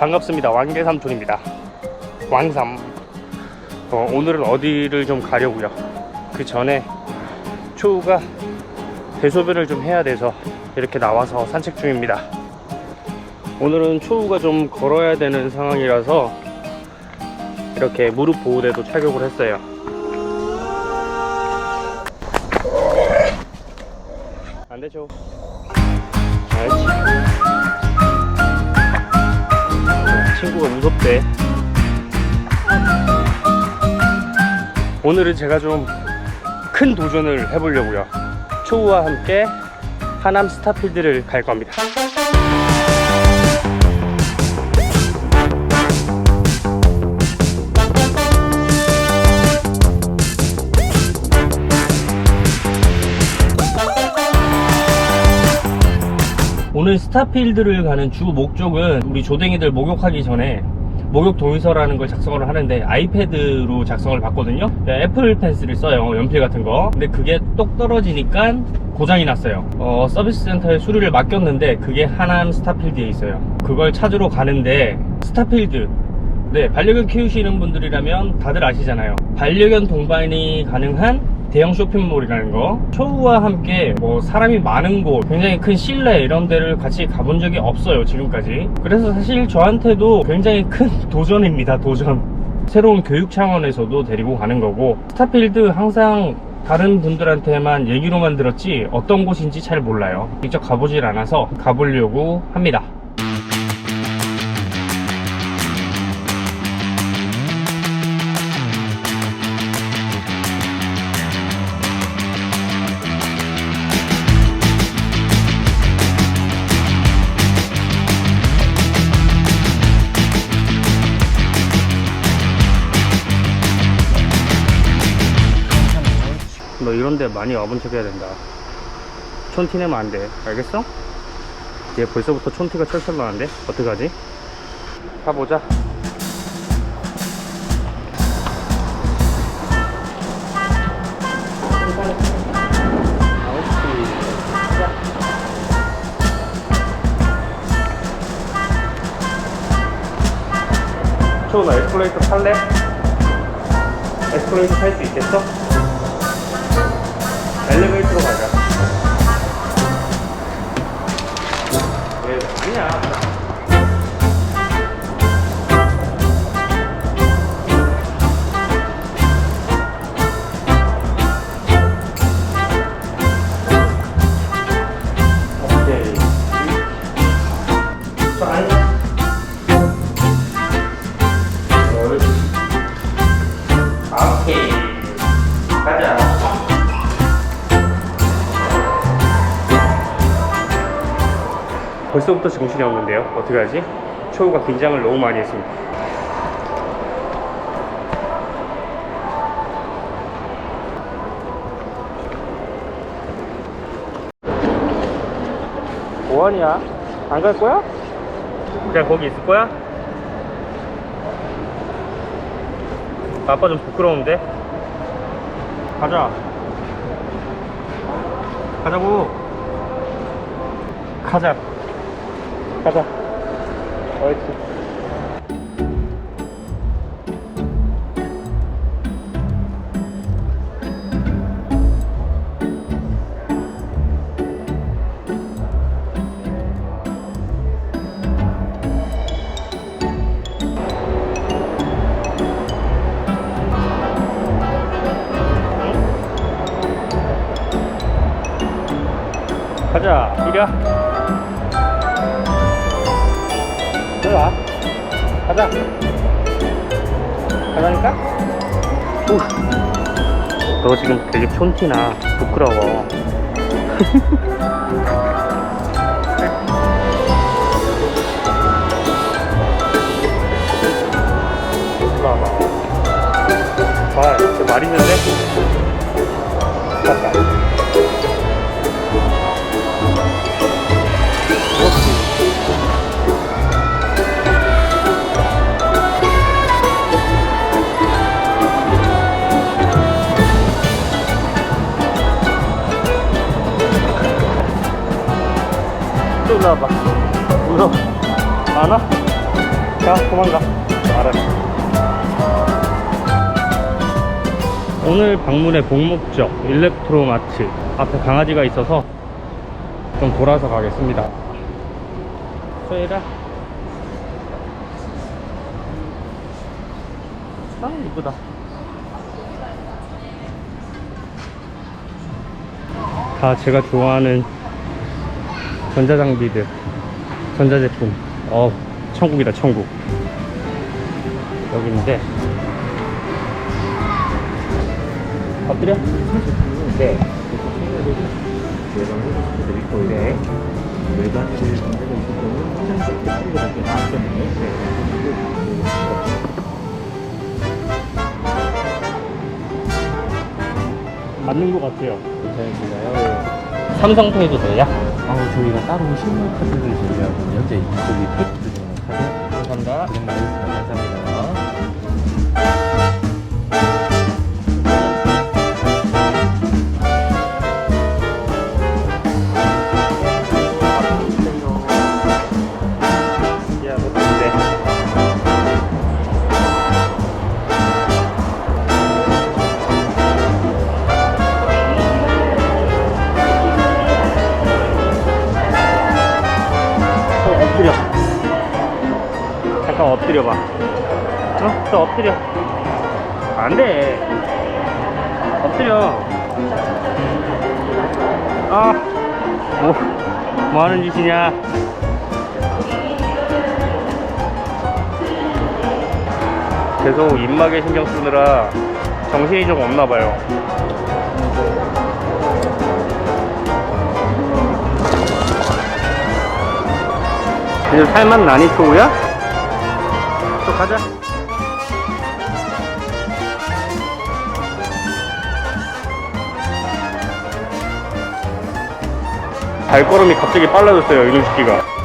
반갑습니다. 왕계 삼촌입니다. 왕삼. 어, 오늘은 어디를 좀 가려고요. 그 전에 초우가 대소변을 좀 해야 돼서 이렇게 나와서 산책 중입니다. 오늘은 초우가 좀 걸어야 되는 상황이라서 이렇게 무릎 보호대도 착용을 했어요. 친구가 무섭대. 오늘은 제가 좀 큰 도전을 해보려고요. 초우와 함께 하남 스타필드를 갈 겁니다. 오늘 스타필드를 가는 주 목적은 우리 조댕이들 목욕하기 전에 목욕 동의서라는 걸 작성을 하는데 아이패드로 작성을 받거든요. 네, 애플 펜슬을 써요 연필 같은 거. 근데 그게 똑 떨어지니까 고장이 났어요. 어, 서비스 센터에 수리를 맡겼는데 그게 하남 스타필드에 있어요. 그걸 찾으러 가는데 스타필드. 네 반려견 키우시는 분들이라면 다들 아시잖아요. 반려견 동반이 가능한 대형 쇼핑몰이라는 거. 초우와 함께 뭐 사람이 많은 곳 굉장히 큰 실내 이런 데를 같이 가본 적이 없어요 지금까지. 그래서 사실 저한테도 굉장히 큰 도전입니다 도전. 새로운 교육 차원에서도 데리고 가는 거고. 스타필드 항상 다른 분들한테만 얘기로만 들었지 어떤 곳인지 잘 몰라요. 직접 가보질 않아서 가보려고 합니다 너 이런데 많이 와본 척 해야 된다. 촌티 내면 안 돼. 알겠어? 얘 벌써부터 촌티가 철철 나는데? 어떡하지? 가보자. 초나 에스컬레이터 탈래? 에스컬레이터 탈 수 있겠어? 엘리베이터로 가자. 왜, 아니야. 벌써부터 정신이 없는데요. 어떻게 하지? 초우가 긴장을 너무 많이 했습니다. 뭐하냐? 안 갈 거야? 그냥 거기 있을 거야? 아빠 좀 부끄러운데? 가자. 가자고. 가자. 가자. 옳지. 너 지금 되게 촌티나 부끄러워. 일로 와봐. 봐, 저말 있는데? 갔다. 올라와봐. 울어. 안 와? 자, 도망가. 알았어. 오늘 방문의 복목적 일렉트로마트 앞에 강아지가 있어서 좀 돌아서 가겠습니다. 소혜라. 아, 이쁘다. 다 제가 좋아하는 전자장비들, 전자제품. 어, 천국이다, 천국. 여기인데. 엎드려? 네. 네. 대해 문제가 있을 경우 화장실 이렇게 나왔기 때문에 맞는 것 같아요. 괜찮으신가요? 삼성도 해도 돼요? 아, 저희가 따로 실물 카드를 제외하고 현재 이쪽이 중에 카드 감사합니다. 진행 많이 감사합니다. 엎드려 봐. 어? 또 엎드려. 안 돼. 엎드려. 아, 뭐, 뭐 하는 짓이냐? 계속 입막에 신경 쓰느라 정신이 좀 없나 봐요. 이제 살만 나니 초우야? 또 가자. 발걸음이 갑자기 빨라졌어요, 이놈 새끼가.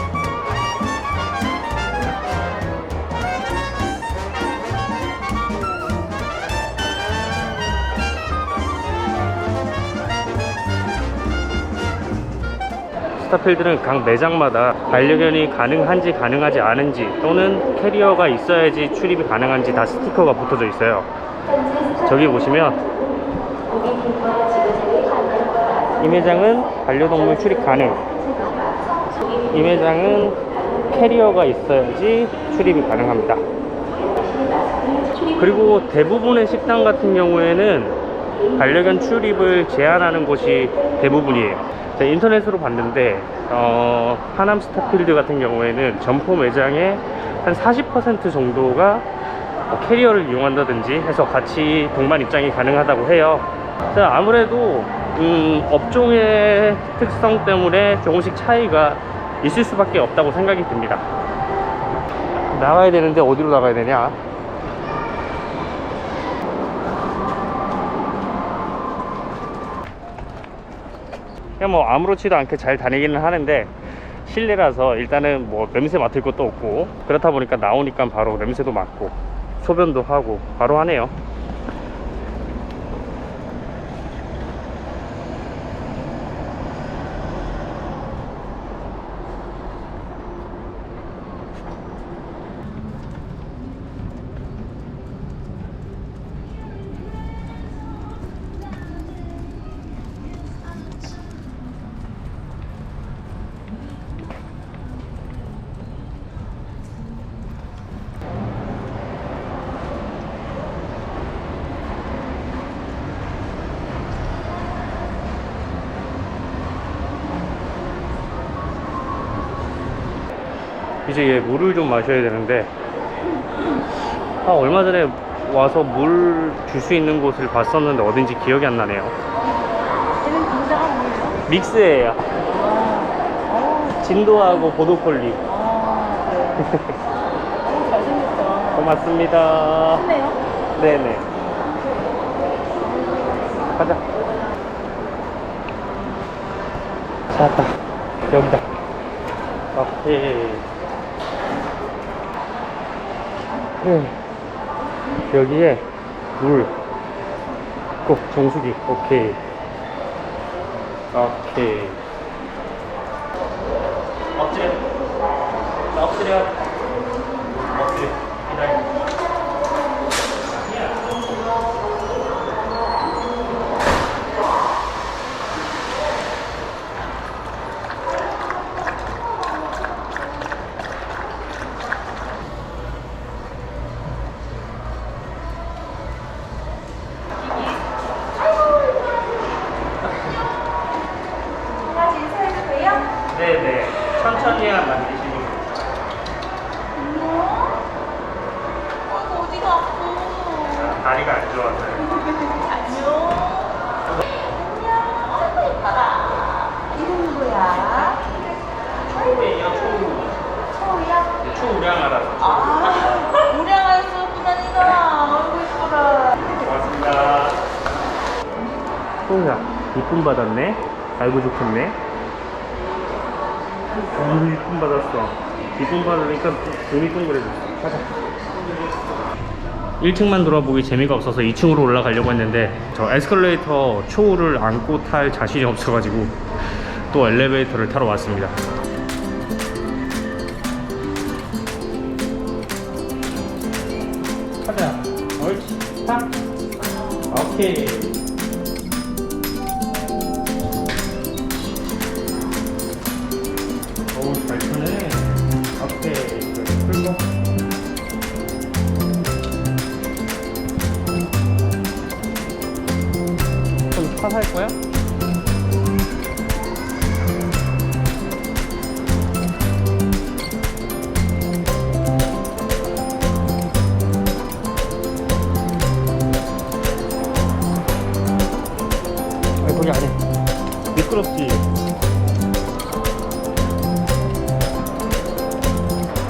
스타필드는 각 매장마다 반려견이 가능한지 가능하지 않은지 또는 캐리어가 있어야지 출입이 가능한지 다 스티커가 붙어져 있어요. 저기 보시면 이 매장은 반려동물 출입 가능. 이 매장은 캐리어가 있어야지 출입이 가능합니다. 그리고 대부분의 식당 같은 경우에는 반려견 출입을 제한하는 곳이 대부분이에요. 제가 인터넷으로 봤는데 어, 하남 스타필드 같은 경우에는 점포 매장의 한 40% 정도가 뭐 캐리어를 이용한다든지 해서 같이 동반 입장이 가능하다고 해요. 자, 아무래도 음, 업종의 특성 때문에 조금씩 차이가 있을 수밖에 없다고 생각이 듭니다. 나가야 되는데 어디로 나가야 되냐? 그냥 뭐 아무렇지도 않게 잘 다니기는 하는데 실내라서 일단은 뭐 냄새 맡을 것도 없고 그렇다 보니까 나오니까 바로 냄새도 맡고 소변도 하고 바로 하네요. 이제 얘 물을 좀 마셔야 되는데 아 얼마 전에 와서 물 줄 수 있는 곳을 봤었는데 어딘지 기억이 안 나네요. 얘는 공자가 뭐예요? 믹스예요. 아, 진도하고 보도콜리. 아, 네. 오, 잘생겼다. 고맙습니다. 크네요? 네네. 가자. 찾았다. 여기다. 오케이 네. 여기에 물. 꼭 정수기. 오케이. 오케이 엎드려 엎드려 천천히야 만드시면 돼요. 어, 어디가 아파? 다리가 안 좋아서요. 안녕. 안녕. 아이고, 예뻐라. 이름이 뭐야? 초우예요, 초우. 처우야? 초우량하라서. 아, 우량한. 아이고, 예뻐라. 고맙습니다. 초우야, 이쁨 받았네? 알고 좋겠네? 아유, 이쁨 받았어. 이쁨 받으니까 눈이 동그래졌어. 가자. 1층만 돌아보기 재미가 없어서 2층으로 올라가려고 했는데 저 에스컬레이터 초우를 안고 탈 자신이 없어가지고 또 엘리베이터를 타러 왔습니다. 오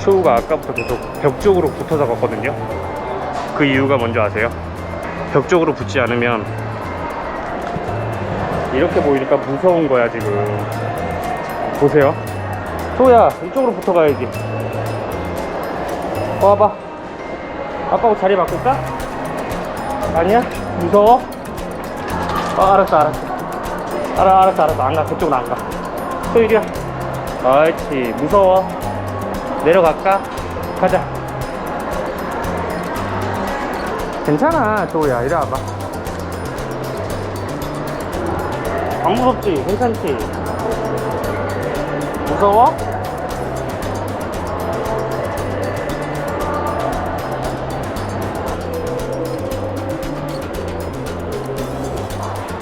초우가 아까부터 계속 벽 쪽으로 붙어서 갔거든요 그 이유가 뭔지 아세요? 벽 쪽으로 붙지 않으면 이렇게 보이니까 무서운 거야 지금 보세요 초우야 이쪽으로 붙어 가야지 와봐 아빠하고 자리 바꿀까? 아니야? 무서워? 어, 알았어, 알았어. 알아, 알았어, 알았어. 안 가. 그쪽으로 안 가. 또 이리야. 옳지. 무서워. 내려갈까? 가자. 괜찮아, 조우야. 이리 와봐. 안 무섭지? 괜찮지? 무서워?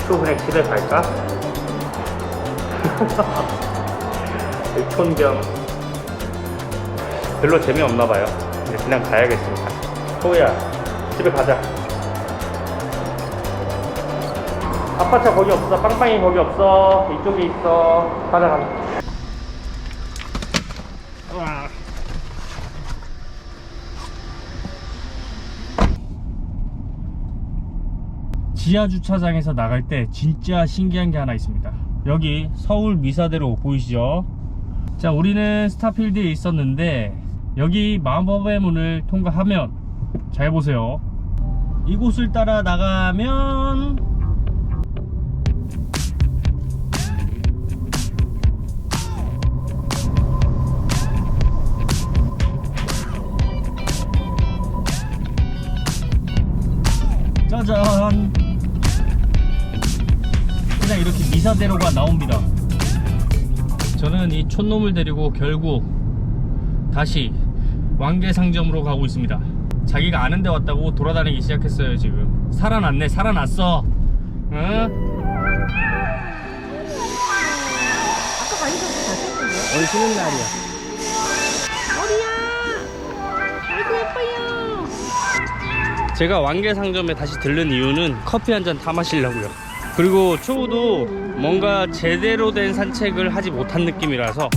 또 그냥 집에 갈까? 촌경 별로 재미없나 봐요 그냥 가야겠습니다 호우야 집에 가자 차 거기 없어 빵빵이 거기 없어 이쪽에 있어 가자 가자. 지하 주차장에서 나갈 때 진짜 신기한 게 하나 있습니다. 여기 서울 미사대로 보이시죠? 자, 우리는 스타필드에 있었는데 여기 마법의 문을 통과하면 잘 보세요. 이곳을 따라 나가면 짜잔 그냥 이렇게 미사대로가 나옵니다 저는 이 촌놈을 데리고 결국 다시 왕계상점으로 가고 있습니다 자기가 아는 데 왔다고 돌아다니기 시작했어요 지금 살아났네 살아났어 응? 아까 많이 더 잘생겼는데요? 오늘 쉬는 날이야 머리야! 아이고, 예뻐요. 제가 왕계상점에 다시 들른 이유는 커피 한 잔 타 마시려고요. 그리고 초우도 뭔가 제대로 된 산책을 하지 못한 느낌이라서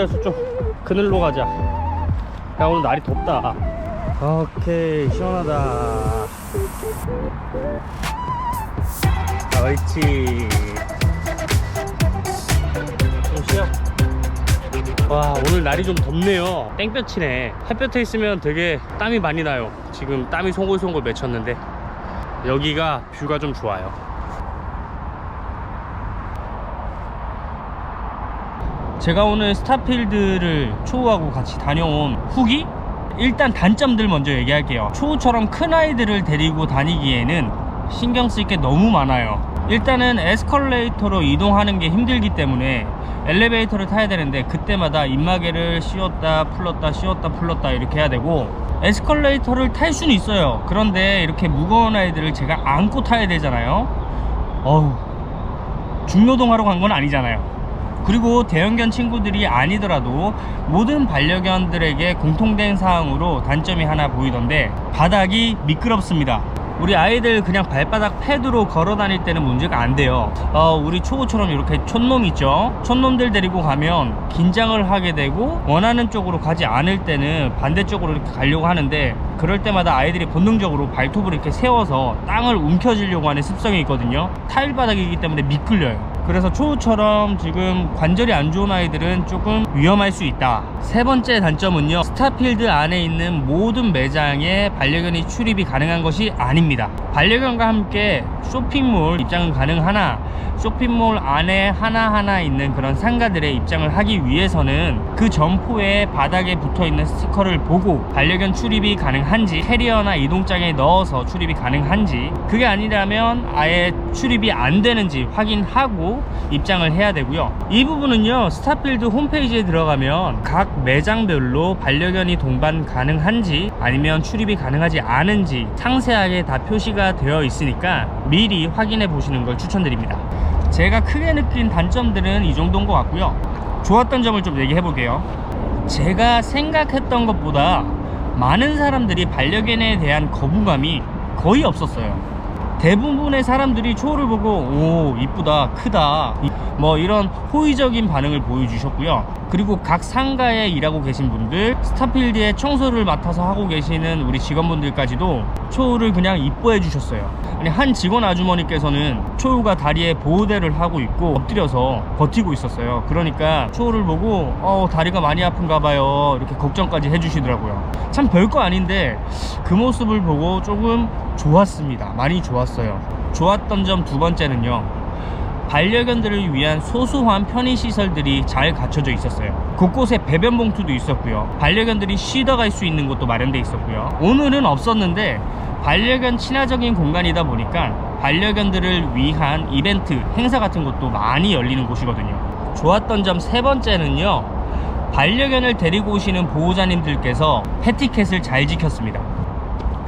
초우야 수쪽 그늘로 가자. 야 오늘 날이 덥다. 오케이 시원하다. 옳지. 좀 쉬어. 와 오늘 날이 좀 덥네요. 땡볕이네. 햇볕에 있으면 되게 땀이 많이 나요. 지금 땀이 송골송골 맺혔는데 여기가 뷰가 좀 좋아요 제가 오늘 스타필드를 초우하고 같이 다녀온 후기? 일단 단점들 먼저 얘기할게요. 초우처럼 큰 아이들을 데리고 다니기에는 신경 쓸 게 너무 많아요. 일단은 에스컬레이터로 이동하는 게 힘들기 때문에 엘리베이터를 타야 되는데 그때마다 입마개를 씌웠다 풀렀다 씌웠다 풀렀다 이렇게 해야 되고 에스컬레이터를 탈 수는 있어요. 그런데 이렇게 무거운 아이들을 제가 안고 타야 되잖아요. 어우 중노동하러 간 건 아니잖아요. 그리고 대형견 친구들이 아니더라도 모든 반려견들에게 공통된 사항으로 단점이 하나 보이던데 바닥이 미끄럽습니다. 우리 아이들 그냥 발바닥 패드로 걸어 다닐 때는 문제가 안 돼요. 어, 우리 초보처럼 이렇게 촌놈 있죠? 촌놈들 데리고 가면 긴장을 하게 되고 원하는 쪽으로 가지 않을 때는 반대쪽으로 이렇게 가려고 하는데 그럴 때마다 아이들이 본능적으로 발톱을 이렇게 세워서 땅을 움켜쥐려고 하는 습성이 있거든요. 타일 바닥이기 때문에 미끌려요. 그래서 초우처럼 지금 관절이 안 좋은 아이들은 조금 위험할 수 있다. 세 번째 단점은요. 스타필드 안에 있는 모든 매장에 반려견이 출입이 가능한 것이 아닙니다. 반려견과 함께 쇼핑몰 입장은 가능하나 쇼핑몰 안에 하나하나 있는 그런 상가들의 입장을 하기 위해서는 그 점포에 바닥에 붙어 있는 스티커를 보고 반려견 출입이 가능한지 캐리어나 이동장에 넣어서 출입이 가능한지 그게 아니라면 아예 출입이 안 되는지 확인하고 입장을 해야 되고요. 이 부분은요. 스타필드 홈페이지에 들어가면 각 매장별로 반려견이 동반 가능한지 아니면 출입이 가능하지 않은지 상세하게 다 표시가 되어 있으니까 미리 확인해 보시는 걸 추천드립니다. 제가 크게 느낀 단점들은 이 정도인 것 같고요. 좋았던 점을 좀 얘기해 볼게요. 제가 생각했던 것보다 많은 사람들이 반려견에 대한 거부감이 거의 없었어요. 대부분의 사람들이 초를 보고 오 이쁘다 크다 이- 뭐 이런 호의적인 반응을 보여주셨고요 그리고 각 상가에 일하고 계신 분들 스타필드에 청소를 맡아서 하고 계시는 우리 직원분들까지도 초우를 그냥 이뻐해 주셨어요 아니 한 직원 아주머니께서는 초우가 다리에 보호대를 하고 있고 엎드려서 버티고 있었어요 그러니까 초우를 보고 어 다리가 많이 아픈가 봐요 이렇게 걱정까지 해주시더라고요 참 별거 아닌데 그 모습을 보고 조금 좋았습니다. 많이 좋았어요. 좋았던 점 두 번째는요. 반려견들을 위한 소소한 편의시설들이 잘 갖춰져 있었어요. 곳곳에 배변 봉투도 있었고요. 반려견들이 쉬다 갈 수 있는 곳도 마련돼 있었고요. 오늘은 없었는데 반려견 친화적인 공간이다 보니까 반려견들을 위한 이벤트, 행사 같은 것도 많이 열리는 곳이거든요. 좋았던 점 세 번째는요. 반려견을 데리고 오시는 보호자님들께서 패티켓을 잘 지켰습니다.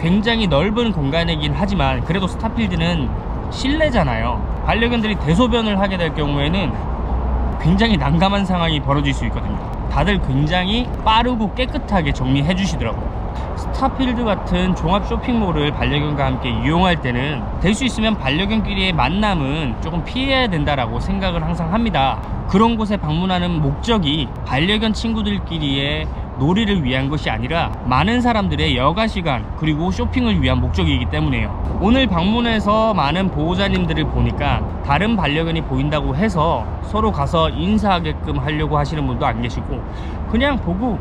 굉장히 넓은 공간이긴 하지만 그래도 스타필드는 실내잖아요. 반려견들이 대소변을 하게 될 경우에는 굉장히 난감한 상황이 벌어질 수 있거든요. 다들 굉장히 빠르고 깨끗하게 정리해 주시더라고요. 스타필드 같은 종합 쇼핑몰을 반려견과 함께 이용할 때는 될 수 있으면 반려견끼리의 만남은 조금 피해야 된다라고 생각을 항상 합니다. 그런 곳에 방문하는 목적이 반려견 친구들끼리의 놀이를 위한 것이 아니라 많은 사람들의 여가 시간 그리고 쇼핑을 위한 목적이기 때문에요. 오늘 방문해서 많은 보호자님들을 보니까 다른 반려견이 보인다고 해서 서로 가서 인사하게끔 하려고 하시는 분도 안 계시고 그냥 보고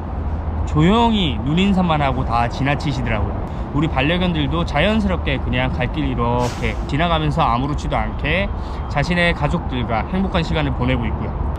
조용히 눈인사만 하고 다 지나치시더라고요. 우리 반려견들도 자연스럽게 그냥 갈 길 이렇게 지나가면서 아무렇지도 않게 자신의 가족들과 행복한 시간을 보내고 있고요.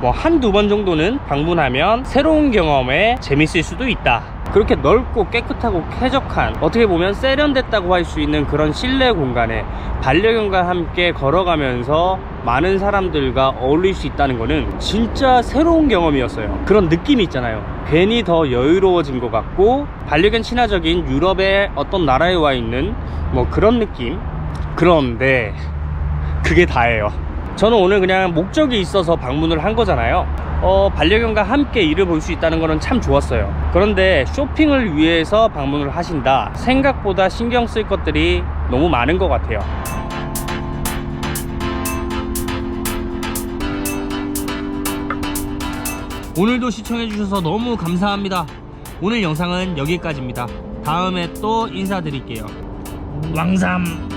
뭐 한두 번 정도는 방문하면 새로운 경험에 재밌을 수도 있다. 그렇게 넓고 깨끗하고 쾌적한 어떻게 보면 세련됐다고 할 수 있는 그런 실내 공간에 반려견과 함께 걸어가면서 많은 사람들과 어울릴 수 있다는 거는 진짜 새로운 경험이었어요. 그런 느낌이 있잖아요. 괜히 더 여유로워진 것 같고 반려견 친화적인 유럽의 어떤 나라에 와 있는 뭐 그런 느낌. 그런데 그게 다예요. 저는 오늘 그냥 목적이 있어서 방문을 한 거잖아요. 어, 반려견과 함께 일을 볼 수 있다는 거는 참 좋았어요. 그런데 쇼핑을 위해서 방문을 하신다. 생각보다 신경 쓸 것들이 너무 많은 것 같아요. 오늘도 시청해주셔서 너무 감사합니다. 오늘 영상은 여기까지입니다. 다음에 또 인사드릴게요. 왕삼!